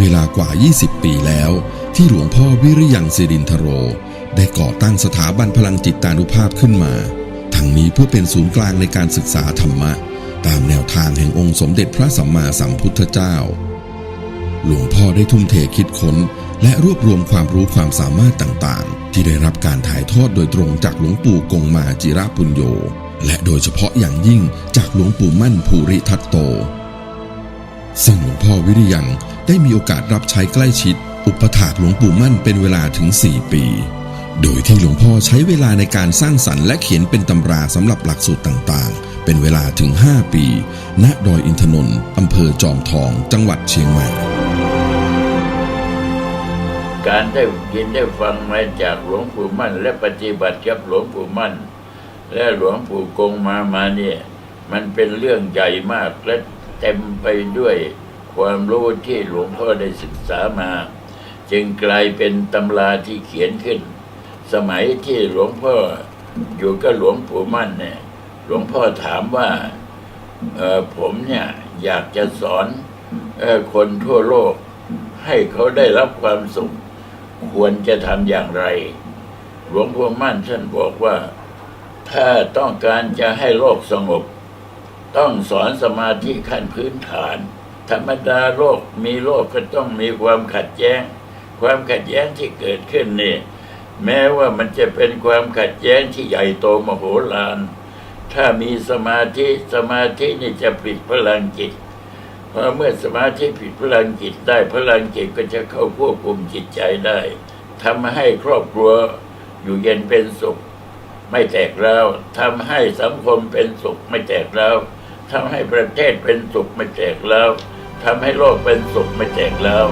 เวลากว่า 20 ปีแล้ว ที่หลวงพ่อวิริยังสิรินทโร ได้ก่อตั้งสถาบันพลังจิตตานุภาพขึ้นมา ทั้งนี้เพื่อเป็นศูนย์กลางในการศึกษาธรรมะ ตามแนวทางแห่งองค์สมเด็จพระสัมมาสัมพุทธเจ้า หลวงพ่อได้ทุ่มเทคิดค้น และรวบรวมความรู้ความสามารถต่างๆ ที่ได้รับการถ่ายทอดโดยตรงจากหลวงปู่กงมาจิระปุญโยและโดยเฉพาะอย่างยิ่งจากหลวงปู่มั่นภูริทัตโต ซึ่งหลวงพ่อวิริยัง ได้มีโอกาสรับใช้ใกล้ชิด อุปถากหลวงปู่มั่นเป็นเวลาถึง 4 ปี โดยที่หลวงพ่อใช้เวลาในการสร้างสรรค์และเขียนเป็นตำราสำหรับหลักสูตรต่างๆ เป็นเวลาถึง 5 ปี ณ ดอยอินทนนท์อำเภอจอมทอง จังหวัดเชียงใหม่ การได้ยินได้ฟังมาจากหลวงปู่มั่น และปฏิบัติกับหลวงปู่มั่น และหลวงปู่กงมามาเนี่ยมันเป็นเรื่องใหญ่มากและเต็มไปด้วย ความรู้ที่หลวงพ่อได้ศึกษามา จึงกลายเป็นตำราที่เขียนขึ้น สมัยที่หลวงพ่ออยู่กับหลวงปู่มั่นเนี่ยหลวงพ่อถามว่าผมเนี่ยอยากจะสอนอคนทั่วโลก ให้เขาได้รับความสุข ควรจะทำอย่างไร หลวงพ่อมั่นท่านบอกว่า ถ้าต้องการจะให้โลกสงบ ต้องสอนสมาธิขั้นพื้นฐาน ธรรมดาโลกมีโลกก็ต้องมีความขัดแย้ง ความขัดแย้งที่เกิดขึ้นนี่ แม้ว่ามันจะเป็นความขัดแย้งที่ใหญ่โตมโหฬารถ้ามีสมาธิสมาธินี่จะปลิดพลังจิตพราะเมื่อสมาธิผิดพลังจิตได้พลังจิตก็จะเข้าควบคุมจิตใจได้ทำให้ครอบครัวอยู่เย็นเป็นสุข ไม่แตกร้าวทำให้สังคมเป็นสุขไม่แตกร้าวทำให้ประเทศเป็นสุขไม่แตกร้าว ทำให้โลกเป็นสุขไม่แจกแล้ว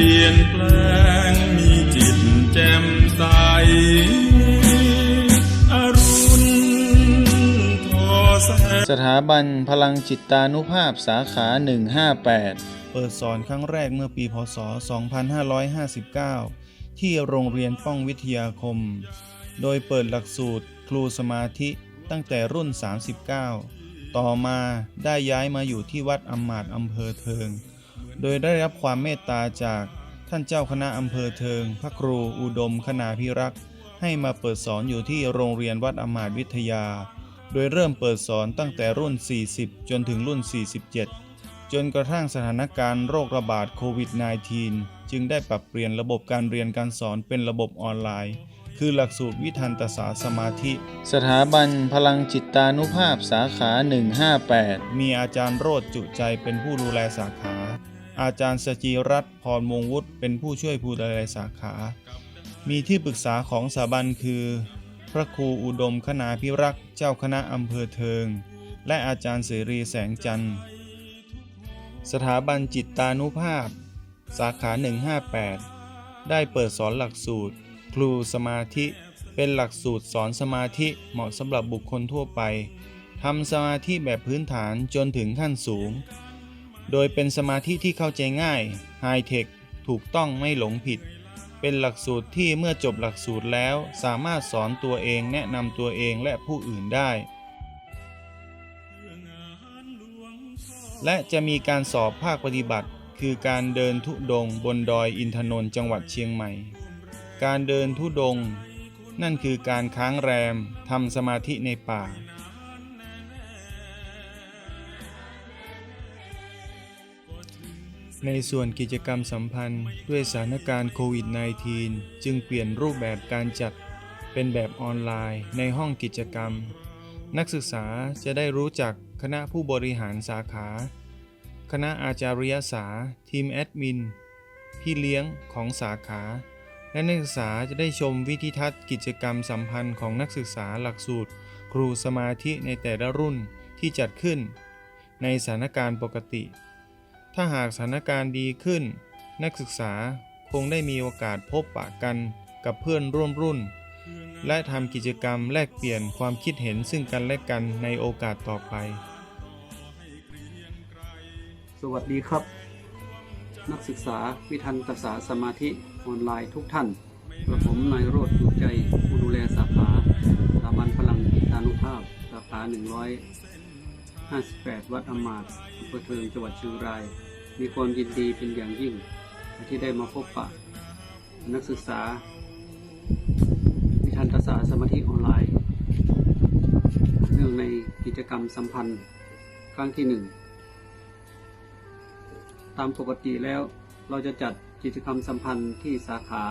ลี่ยนแปลงมีจิตแจ่มใสอรุณทอแสงสถาบันพลังจิตตานุภาพสาขา 158 เปิดสอนครั้งแรกเมื่อปีพศ 2559 ที่โรงเรียนป้องวิทยาคม โดยเปิดหลักสูตรครูสมาธิตั้งแต่รุ่น 39 ต่อมาได้ย้ายมาอยู่ที่วัดอำมาตย์อำเภอเทิง โดยได้รับความเมตตาจากท่านเจ้าคณะอำเภอเทิง พระครูอุดมคณาพิรักษ์ให้มาเปิดสอนอยู่ที่โรงเรียนวัดอมาตวิทยา โดยเริ่มเปิดสอนตั้งแต่รุ่น 40 จนถึงรุ่น 47 จนกระทั่งสถานการณ์โรคระบาดโควิด -19 จึงได้ปรับเปลี่ยนระบบการเรียนการสอนเป็นระบบออนไลน์ คือหลักสูตรวิทันตศาสตร์สมาธิ สถาบันพลังจิตตานุภาพสาขา 158 มีอาจารย์โรดจุใจเป็นผู้ดูแลสาขา อาจารย์สจีรัตน์พรมงวุฒิเป็นผู้ช่วยผู้ดูแลสาขา มีที่ปรึกษาของสถาบันคือ พระครูอุดมคณาพิรักษ์เจ้าคณะอำเภอเทิง และอาจารย์เสรีแสงจันทร์ สถาบันจิตตานุภาพ สาขา 158 ได้เปิดสอนหลักสูตรค รูสมาธิ เป็นหลักสูตรสอนสมาธิเหมาะสำหรับบุคคลทั่วไปทำสมาธิแบบพื้นฐานจนถึงขั้นสูง โดยเป็นสมาธิที่เข้าใจง่ายไฮเทคถูกต้องไม่หลงผิด เป็นหลักสูตรที่เมื่อจบหลักสูตรแล้ว สามารถสอนตัวเองแนะนำตัวเองและผู้อื่นได้ และจะมีการสอบภาคปฏิบัติ คือการเดินทุดงบนดอยอินทนนท์จังหวัดเชียงใหม่ การเดินทุดง นั่นคือการค้างแรมทำสมาธิในป่า ในส่วนกิจกรรมสัมพันธ์ด้วยสถานการณ์โควิด -19 จึงเปลี่ยนรูปแบบการจัดเป็นแบบออนไลน์ในห้องกิจกรรม นักศึกษาจะได้รู้จักคณะผู้บริหารสาขา คณะอาจารยศาสตร์ทีมแอดมิน พี่เลี้ยงของสาขา และนักศึกษาจะได้ชมวิธีทัศน์กิจกรรมสัมพันธ์ของนักศึกษาหลักสูตร ครูสมาธิในแต่ละรุ่นที่จัดขึ้น ในสถานการณ์ปกติ ถ้าหากสถานการณ์ดีขึ้น นักศึกษาคงได้มีโอกาสพบปะกันกับเพื่อนร่วมรุ่น และทำกิจกรรมแลกเปลี่ยนความคิดเห็นซึ่งกันและกันในโอกาสต่อไป สวัสดีครับ นักศึกษาวิทันตศาสตร์สมาธิออนไลน์ทุกท่านกระผมนายโรธดูใจผู้ดูแลสาขาสถาบันพลังจิตานุภาพ สาขา 158 วัดอมาตย์อำเภอเทิงจังหวัดเชียงราย มีความยินดีเป็นอย่างยิ่ง ที่ได้มาพบปะ นักศึกษา วิทันตศาสตร์สมาธิออนไลน์เนื่องในกิจกรรมสัมพันธ์ครั้งที่หนึ่ง ตามปกติแล้วเราจะจัดกิจกรรมสัมพันธ์ที่สาขา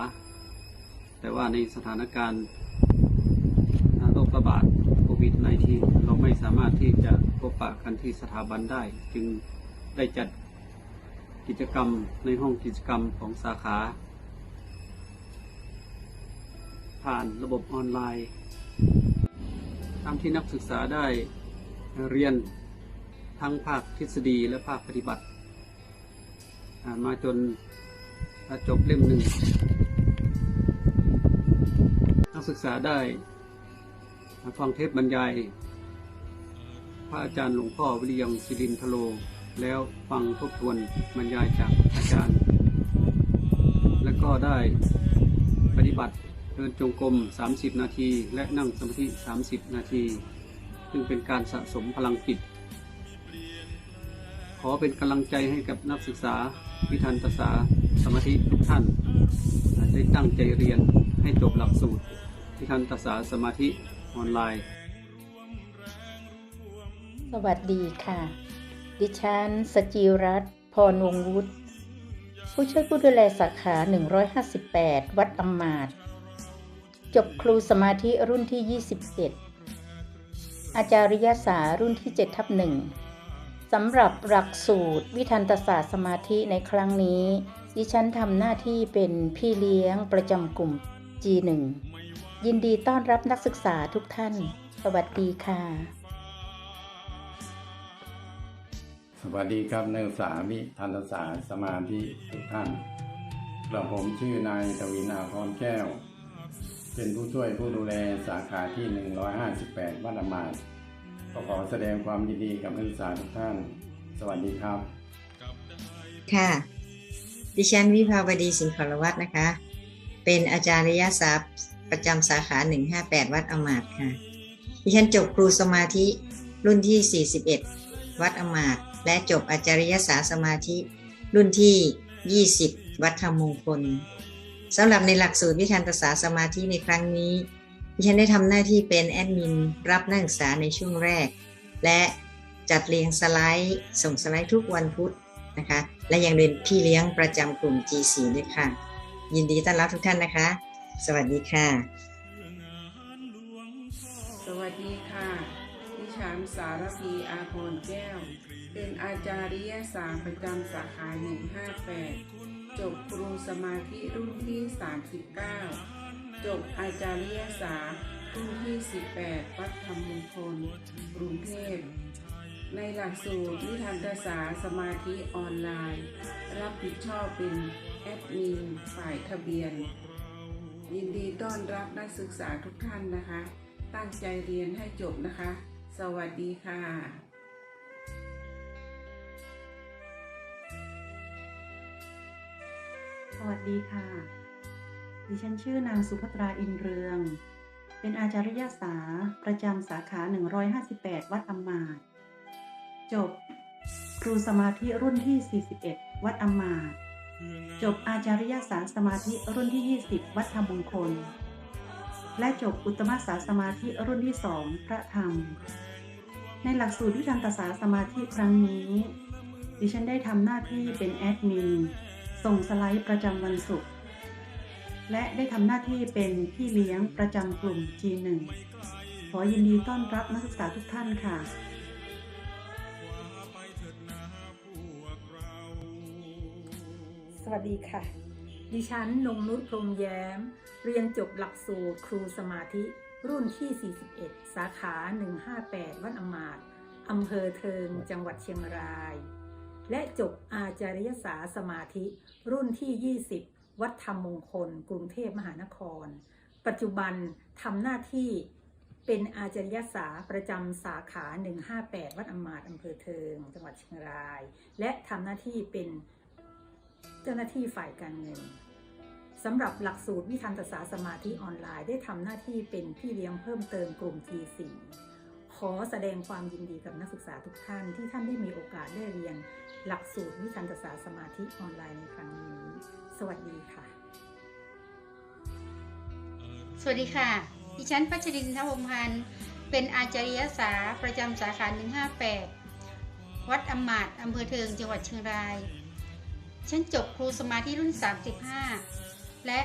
แต่ว่าในสถานการณ์โรคระบาดโควิด -19 เราไม่สามารถที่จะพบปะกันที่สถาบันได้ จึงได้จัดกิจกรรมในห้องกิจกรรมของสาขา ผ่านระบบออนไลน์ตามที่นักศึกษาได้เรียนทั้งภาคทฤษฎีและภาคปฏิบัติ อ่านมาจนจบเล่มหนึ่งนักศึกษาได้ฟังเทปบรรยาย พระอาจารย์หลวงพ่อวิริยังศิรินทโล แล้วฟังทบทวนบรรยายจากอาจารย์ และก็ได้ปฏิบัติเดินจงกรม 30 นาที และนั่งสมาธิ 30 นาที ซึ่งเป็นการสะสมพลังจิต ขอเป็นกำลังใจให้กับนักศึกษา วิทันตศาสมาธิทุกท่านได้ตั้งใจเรียนให้จบหลักสูตรวิทันตศาสมาธิออนไลน์ สวัสดีค่ะ ดิฉันสจิรัตพรวงวุฒิผู้ช่วยผู้ดูแลสาขา 158 วัดอำมาตจบครูสมาธิรุ่นที่ 21 อาจารยศาสตร์รุ่นที่7ทับหนึ่ง สำหรับหลักสูตรวิทันตศาสตร์สมาธิในครั้งนี้ ดิฉันทำหน้าที่เป็นพี่เลี้ยงประจำกลุ่ม G1 ยินดีต้อนรับนักศึกษาทุกท่าน สวัสดีค่ะ สวัสดีครับนักศึกษาวิทันตศาสตร์สมาธิทุกท่านกระผมชื่อนายทวินาพรแก้ว เป็นผู้ช่วยผู้ดูแลสาขาที่ 158 วัดอมาตย์ ก็ขอแสดงความยินดีกับนักศึกษาทุกท่าน สวัสดีครับ ค่ะ ดิฉันวิภาวดีสิงห์ขรวัตรนะคะ เป็นอาจารยศาสตร์ประจำสาขา 158 วัดอมาตค่ะ ดิฉันจบครูสมาธิรุ่นที่ 41 วัดอมาตและจบอาจารยศาสตร์สมาธิรุ่นที่ 20 วัดธรรมมงคลสำหรับในหลักสูตรวิทันตศาสมาธิในครั้งนี้ ดิฉันได้ทำหน้าที่เป็นแอดมินรับนักศึกษาในช่วงแรก และจัดเรียงสไลด์ส่งสไลด์ทุกวันพุธนะคะ และยังเป็นพี่เลี้ยงประจำกลุ่ม G4 ด้วยค่ะ ยินดีต้อนรับทุกท่านนะคะ สวัสดีค่ะ สวัสดีค่ะดิฉันสารพีอาพรแก้ว เป็นอาจารยศาสตร์ประจำสาขา158จบครูสมาธิรุ่นที่ 39 จบอาจารยศาสตร์รุ่นที่ 18 วัดธรรมมงคล กรุงเทพ ในหลักสูตรวิทันตศาสตร์สมาธิออนไลน์ รับผิดชอบเป็นแอดมินฝ่ายทะเบียน ยินดีต้อนรับนักศึกษาทุกท่านนะคะ ตั้งใจเรียนให้จบนะคะ สวัสดีค่ะสวัสดีค่ะ ดิฉันชื่อนางสุภัตราอินเรือง เป็นอาจารยศาประจำสาขา 158 วัดอำมาตจบ ครูสมาธิรุ่นที่ 41 วัดอำมาตจบอาจารยศาสตร์สมาธิรุ่นที่ 20 วัดธรรมมงคล และจบอุตมศาสมาธิรุ่นที่2พระธรรม ในหลักสูตรวิทันตศาสมาธิครั้งนี้ ดิฉันได้ทำหน้าที่เป็นแอดมินส่งสไลด์ประจำวันศุกร์ และได้ทำหน้าที่เป็นพี่เลี้ยงประจำกลุ่ม G1 ขอยินดีต้อนรับนักศึกษาทุกท่านค่ะ สวัสดีค่ะ ดิฉันนงนุชพรมแย้ม เรียนจบหลักสูตรครูสมาธิ รุ่นที่ 41 สาขา 158 วัดอมาตอำเภอเทิง จังหวัดเชียงราย และจบอาจารยศาสตร์สมาธิ รุ่นที่ 20 วัดธรรมมงคล กรุงเทพมหานคร ปัจจุบันทำหน้าที่เป็นอาจารยศาสตร์ประจำสาขา 158 วัดอมาตอำเภอเทิง จังหวัดเชียงราย และทำหน้าที่เป็นเจ้าหน้าที่ฝ่ายการเงินสำหรับหลักสูตรวิทันตศาสตร์สมาธิออนไลน์ได้ทำหน้าที่เป็นพี่เลี้ยงเพิ่มเติมกลุ่ม T4 ขอแสดงความยินดีกับนักศึกษาทุกท่านที่ท่านได้มีโอกาสได้เรียน หลักสูตรวิทันตศาสตร์สมาธิออนไลน์ในครั้งนี้ สวัสดีค่ะ สวัสดีค่ะ ดิฉันพัชรินทวงพันธ์ เป็นอาจารยศาสตร์ประจำสาขา 158 วัดอำมาตอำเภอเทิงจังหวัดเชียงราย ฉันจบครูสมาธิรุ่น 35 และ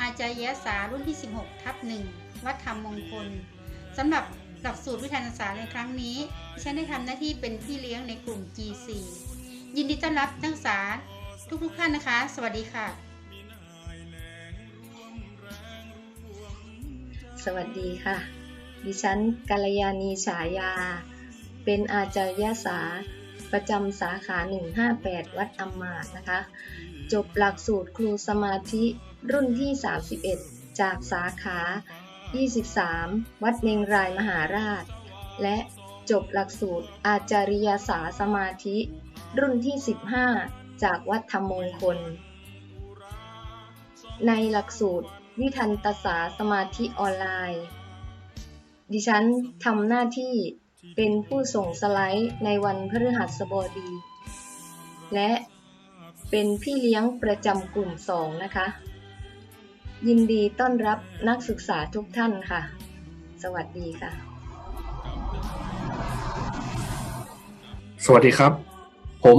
อาจารยศาสตร์รุ่นที่ 16 ทับ1วัดธรรมมงคลสำหรับหลักสูตรวิทยาศาสตร์ในครั้งนี้ ดิฉันได้ทำหน้าที่เป็นพี่เลี้ยงในกลุ่ม G4 ยินดีต้อนรับนักศึกษา ทุกๆท่านนะคะ สวัสดีค่ะ สวัสดีค่ะ ดิฉันกัลยาณีฉายา เป็นอาจารยศาสตร์ประจำสาขา 158 วัดอำมาตย์นะคะ จบหลักสูตรครูสมาธิรุ่นที่ 31 จากสาขา 23 วัดเมงรายมหาราช และจบหลักสูตรอาจาริยาสตร์สมาธิ รุ่นที่ 15 จากวัดธรรมมงคล ในหลักสูตรวิทันตศาสตร์สมาธิออนไลน์ ดิฉันทำหน้าที่เป็นผู้ส่งสไลด์ในวันพฤหัสบดี และเป็นพี่เลี้ยงประจำกลุ่มสองนะคะ ยินดีต้อนรับนักศึกษาทุกท่านค่ะ สวัสดีค่ะ สวัสดีครับ ผม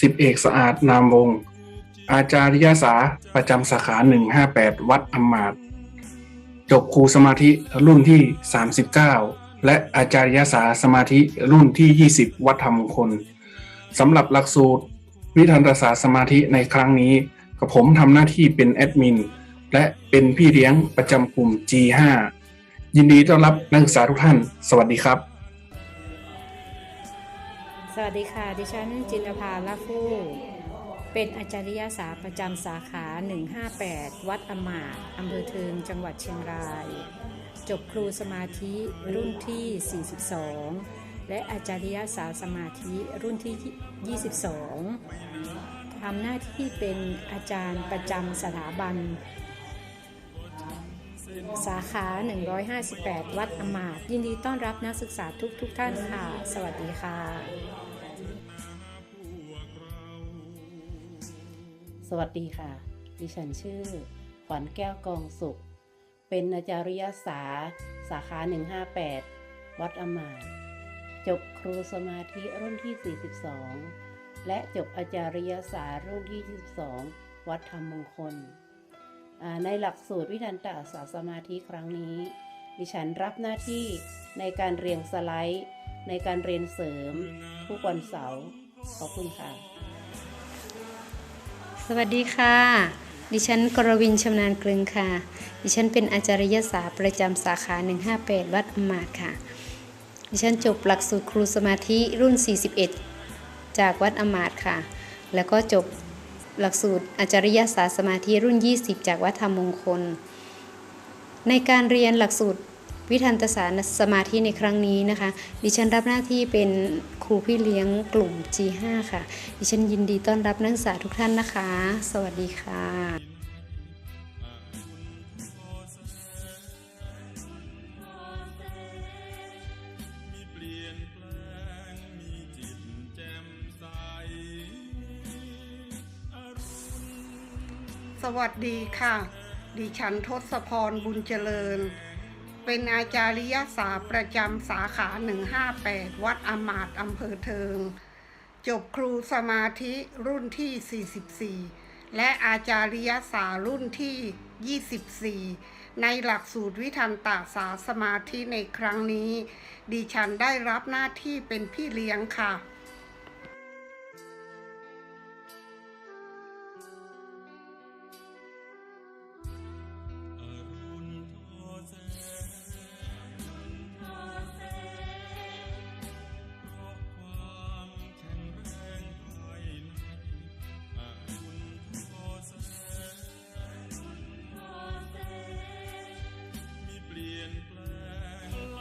สิบเอกสะอาดนามวงศ์อาจารยศาสตร์ประจำสาขา 158 วัดอำมาตจบครูสมาธิรุ่นที่ 39 และอาจารยศาสตร์สมาธิรุ่นที่ 20 วัดธรรมงคลสำหรับหลักสูตร วิทันตศาสตร์สมาธิในครั้งนี้กับผมทำหน้าที่เป็นแอดมิน และเป็นพี่เลี้ยงประจำกลุ่ม G5 ยินดีต้อนรับนักศึกษาทุกท่าน สวัสดีครับ สวัสดีค่ะ ดิฉันจินภาละฟู่เป็นอาจารยศาสตร์ประจำสาขา 158 วัดอมาตอำเภอเทิงจังหวัดเชียงราย จบครูสมาธิรุ่นที่ 42 และอาจารยศาสตร์สมาธิรุ่นที่ 22 ทำหน้าที่เป็นอาจารย์ประจำสถาบัน สาขา 158 วัดอมาตยินดีต้อนรับนักศึกษาทุกทุกท่านค่ะ สวัสดีค่ะ สวัสดีค่ะ ดิฉันชื่อ ขวัญแก้วกองสุข เป็นอาจารยศาสตร์สาขา 158 วัดอมาตย์จบครูสมาธิรุ่นที่ 42 และจบอาจารยศาสตร์รุ่นที่ 22 วัดธรรมมงคล ในหลักสูตรวิทันตศาสตร์สมาธิครั้งนี้ ดิฉันรับหน้าที่ในการเรียงสไลด์ ในการเรียนเสริมทุกวันเสาร์ขอบคุณค่ะ สวัสดีค่ะ ดิฉันกรวินชำนาญกลึงค่ะ ดิฉันเป็นอาจารยศาสตร์ประจำสาขา 158 วัดอมาตย์ค่ะ ดิฉันจบหลักสูตรครูสมาธิรุ่น 41 จากวัดอมาตย์ค่ะ แล้วก็จบหลักสูตรอาจารยศาสตร์สมาธิรุ่น 20 จากวัดธรรมมงคล ในการเรียนหลักสูตร วิทันตศาสตร์สมาธิในครั้งนี้นะคะ ดิฉันรับหน้าที่เป็นครูพี่เลี้ยงกลุ่ม G5 ค่ะ ดิฉันยินดีต้อนรับนักศึกษาทุกท่านนะคะ สวัสดีค่ะสวัสดีค่ะ ดิฉันทศพรบุญเจริญ เป็นอาจารยศาสตร์ประจำสาขา 158 วัดอมาตอำเภอเทิง จบครูสมาธิรุ่นที่ 44 และอาจารยศาสตร์รุ่นที่ 24 ในหลักสูตรวิทันตาสตร์สมาธิในครั้งนี้ ดิฉันได้รับหน้าที่เป็นพี่เลี้ยงค่ะ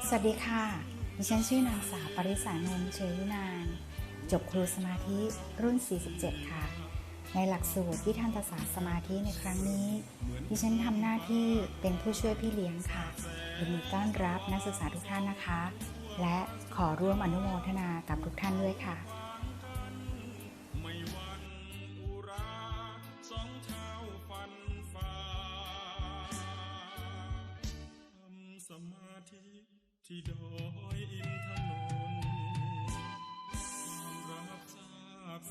สวัสดีค่ะ ดิฉันชื่อนางสาวปริสานนท์เชยวินาน จบครูสมาธิรุ่น 47 ค่ะ ในหลักสูตรวิทันตศาสตร์สมาธิในครั้งนี้ ดิฉันทำหน้าที่เป็นผู้ช่วยพี่เลี้ยงค่ะยินดีต้อนรับนักศึกษาทุกท่านนะคะ และขอร่วมอนุโมทนากับทุกท่านด้วยค่ะสองเท้าฟันฝ่าทำสมาธิ ที่ดอยอินทนนท์ความรักทราบ